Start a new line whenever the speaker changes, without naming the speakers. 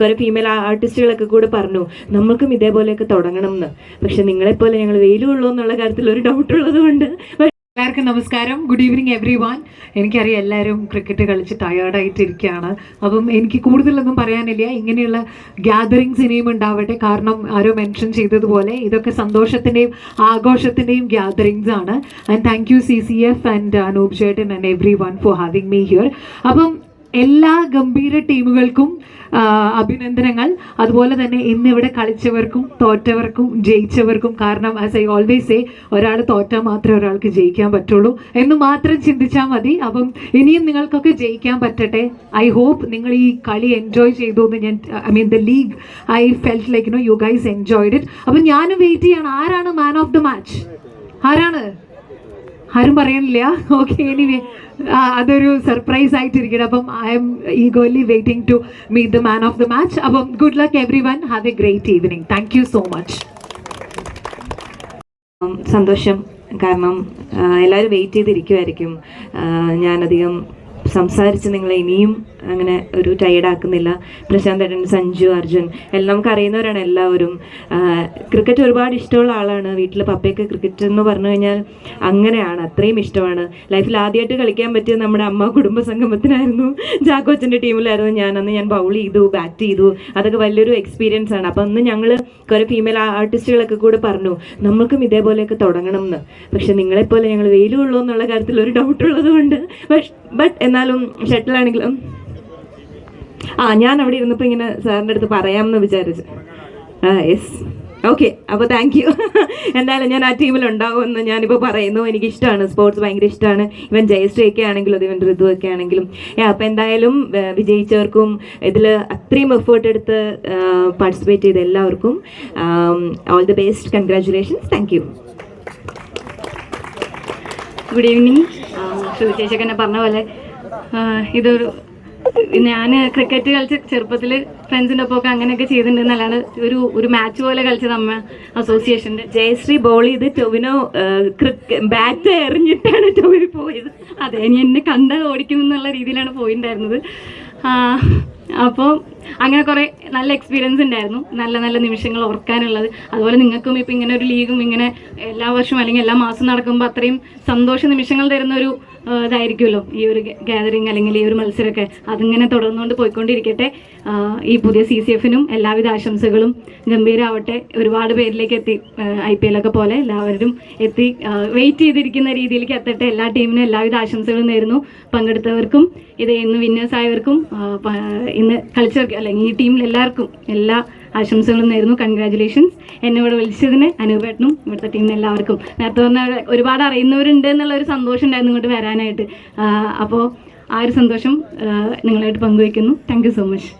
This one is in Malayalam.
കുറെ ഫീമെയിൽ ആർട്ടിസ്റ്റുകളൊക്കെ കൂടെ പറഞ്ഞു നമ്മൾക്കും ഇതേപോലെയൊക്കെ തുടങ്ങണം എന്ന് പക്ഷെ നിങ്ങളെപ്പോലെ ഞങ്ങൾ വെയിലുള്ളൂ എന്നുള്ള കാര്യത്തിൽ ഒരു ഡൗട്ട് ഉള്ളത് കൊണ്ട്.
എല്ലാവർക്കും നമസ്കാരം. ഗുഡ് ഈവനിങ് എവ്രി വൺ എനിക്കറിയാം എല്ലാവരും ക്രിക്കറ്റ് കളിച്ച് ടയേർഡായിട്ടിരിക്കുകയാണ് അപ്പം എനിക്ക് കൂടുതലൊന്നും പറയാനില്ല. ഇങ്ങനെയുള്ള ഗ്യാതറിങ്സ് ഇനിയും ഉണ്ടാവട്ടെ. കാരണം ആരോ മെൻഷൻ ചെയ്തതുപോലെ ഇതൊക്കെ സന്തോഷത്തിന്റെയും ആഘോഷത്തിന്റെയും ഗ്യാതറിങ്സ് ആണ്. And thank you C C F and Anoop ചേട്ടൻ and everyone for having me here അപ്പം എല്ലാ ഗംഭീര ടീമുകൾക്കും അഭിനന്ദനങ്ങൾ. അതുപോലെ തന്നെ ഇന്ന് ഇവിടെ കളിച്ചവർക്കും തോറ്റവർക്കും ജയിച്ചവർക്കും കാരണം ആസ് ഐ ഓൾവേസ് സേ ഒരാൾ തോറ്റാൽ മാത്രമേ ഒരാൾക്ക് ജയിക്കാൻ പറ്റുള്ളൂ. എന്ന് മാത്രം ചിന്തിച്ചാൽ മതി. അപ്പം ഇനിയും നിങ്ങൾക്കൊക്കെ ജയിക്കാൻ പറ്റട്ടെ. ഐ ഹോപ്പ് നിങ്ങൾ ഈ കളി എൻജോയ് ചെയ്തു എന്ന് ഞാൻ I mean the league I felt like no you guys enjoyed it അപ്പം ഞാനും വെയിറ്റ് ചെയ്യാണ്. ആരാണ് മാൻ ഓഫ് ദ മാച്ച് ആരാണ്? ആരും പറയണില്ല. ഓക്കെ എനിവേ അതൊരു സർപ്രൈസ് ആയിട്ടിരിക്കണം. അപ്പം I'm eagerly waiting to meet the man of the match അപ്പം good luck everyone have a great evening thank you so much
സന്തോഷം. കാരണം എല്ലാവരും വെയിറ്റ് ചെയ്തിരിക്കുമായിരിക്കും ഞാനധികം സംസാരിച്ച് നിങ്ങളെ ഇനിയും അങ്ങനെ ഒരു ടയേർഡ് ആക്കുന്നില്ല. പ്രശാന്ത് ഏട്ടൻ സഞ്ജു അർജുൻ എല്ലാം നമുക്ക് അറിയുന്നവരാണ് എല്ലാവരും ക്രിക്കറ്റ് ഒരുപാട് ഇഷ്ടമുള്ള ആളാണ്. വീട്ടിൽ പപ്പയൊക്കെ ക്രിക്കറ്റ് എന്ന് പറഞ്ഞു കഴിഞ്ഞാൽ അങ്ങനെയാണ് അത്രയും ഇഷ്ടമാണ്. ലൈഫിൽ ആദ്യമായിട്ട് കളിക്കാൻ പറ്റിയത് നമ്മുടെ അമ്മ കുടുംബ സംഗമത്തിനായിരുന്നു. ജാക്കോച്ചന്റെ ടീമിലായിരുന്നു ഞാൻ. അന്ന് ഞാൻ ബൗൾ ചെയ്തു ബാറ്റ് ചെയ്തു. അതൊക്കെ വലിയൊരു എക്സ്പീരിയൻസ് ആണ്. അപ്പം അന്ന് ഞങ്ങൾ കുറെ ഫീമെയിൽ ആർട്ടിസ്റ്റുകളൊക്കെ കൂടെ പറഞ്ഞു നമ്മൾക്കും ഇതേപോലെയൊക്കെ തുടങ്ങണം എന്ന് പക്ഷെ നിങ്ങളെപ്പോലെ ഞങ്ങൾ വെയിലുള്ളൂ എന്നുള്ള കാര്യത്തിൽ ഒരു ഡൗട്ട് ഉള്ളത് കൊണ്ട് ബട്ട് എന്നാലും ഷട്ടിലാണെങ്കിലും. ആ ഞാൻ അവിടെ ഇരുന്നപ്പോൾ ഇങ്ങനെ സാറിന്റെ അടുത്ത് പറയാമെന്ന് വിചാരിച്ചു. ആ യെസ് ഓക്കെ അപ്പോൾ താങ്ക് യു എന്തായാലും ഞാൻ ആ ടീമിൽ ഉണ്ടാവുമെന്ന് ഞാനിപ്പോൾ പറയുന്നു. എനിക്ക് ഇഷ്ടമാണ് സ്പോർട്സ് ഭയങ്കര ഇഷ്ടമാണ്. ഇവൻ ജയശ്രീ ഒക്കെ ആണെങ്കിലും ഇവൻ ഋതു ഒക്കെ ആണെങ്കിലും. അപ്പോൾ എന്തായാലും വിജയിച്ചവർക്കും ഇതിൽ അത്രയും എഫേർട്ട് എടുത്ത് പാർട്ടിസിപ്പേറ്റ് ചെയ്ത എല്ലാവർക്കും all the best congratulations thank you
good evening ചേച്ചിയൊക്കെ എന്നെ പറഞ്ഞ പോലെ ഇതൊരു ഞാൻ ക്രിക്കറ്റ് കളിച്ച് ചെറുപ്പത്തിൽ ഫ്രണ്ട്സിന്റെ ഒപ്പമൊക്കെ അങ്ങനെയൊക്കെ ചെയ്തിട്ടുണ്ടെന്നല്ലാണ്ട് ഒരു ഒരു മാച്ച് പോലെ കളിച്ചത് അമ്മ അസോസിയേഷന്റെ
ജയശ്രീ ബോൾ ചെയ്ത് ടൊവിനോ ബാറ്റ് എറിഞ്ഞിട്ടാണ് ടൊവിനോ പോയത്.
അതെ ഇനി എന്നെ കണ്ട ഓടിക്കും എന്നുള്ള രീതിയിലാണ് പോയിട്ടുണ്ടായിരുന്നത് അപ്പോൾ അങ്ങനെ കുറേ നല്ല എക്സ്പീരിയൻസ് ഉണ്ടായിരുന്നു നല്ല നല്ല നിമിഷങ്ങൾ ഓർക്കാനുള്ളത്. അതുപോലെ നിങ്ങൾക്കും ഇപ്പം ഇങ്ങനെ ഒരു ലീഗും ഇങ്ങനെ എല്ലാ വർഷവും അല്ലെങ്കിൽ എല്ലാ മാസം നടക്കുമ്പോൾ അത്രയും സന്തോഷ നിമിഷങ്ങൾ തരുന്ന ഒരു ഇതായിരിക്കുമല്ലോ. ഈ ഒരു ഗാദറിങ് അല്ലെങ്കിൽ ഈ ഒരു മത്സരമൊക്കെ. അതിങ്ങനെ തുടർന്നുകൊണ്ട് പോയിക്കൊണ്ടിരിക്കട്ടെ. ഈ പുതിയ സി സി എഫിനും എല്ലാവിധ ആശംസകളും ഗംഭീരാവട്ടെ. ഒരുപാട് പേരിലേക്ക് എത്തി ഐ പി എല്ലൊക്കെ പോലെ എല്ലാവരും എത്തി വെയിറ്റ് ചെയ്തിരിക്കുന്ന രീതിയിലേക്ക് എത്തട്ടെ. എല്ലാ ടീമിനും എല്ലാവിധ ആശംസകളും നേരുന്നു. പങ്കെടുത്തവർക്കും ഇത് ഇന്ന് വിന്നേഴ്സ് ആയവർക്കും ആ, പ- ഇന്ന് കളിച്ചവർക്ക് അല്ലെങ്കിൽ ഈ ടീമിൽ എല്ലാവർക്കും എല്ലാ ആശംസകളും നേരുന്നു. കൺഗ്രാറ്റുലേഷൻസ് എന്നെ ഇവിടെ വിളിച്ചതിന് അനൂപേട്ടനും ഇവിടുത്തെ ടീമിന് എല്ലാവർക്കും. നേരത്തെ പറഞ്ഞ ഒരുപാട് അറിയുന്നവരുണ്ട് എന്നുള്ള ഒരു സന്തോഷം ഉണ്ടായിരുന്നു ഇങ്ങോട്ട് വരാനായിട്ട്. അപ്പോൾ ആ ഒരു സന്തോഷം നിങ്ങളായിട്ട് പങ്കുവയ്ക്കുന്നു. Thank so much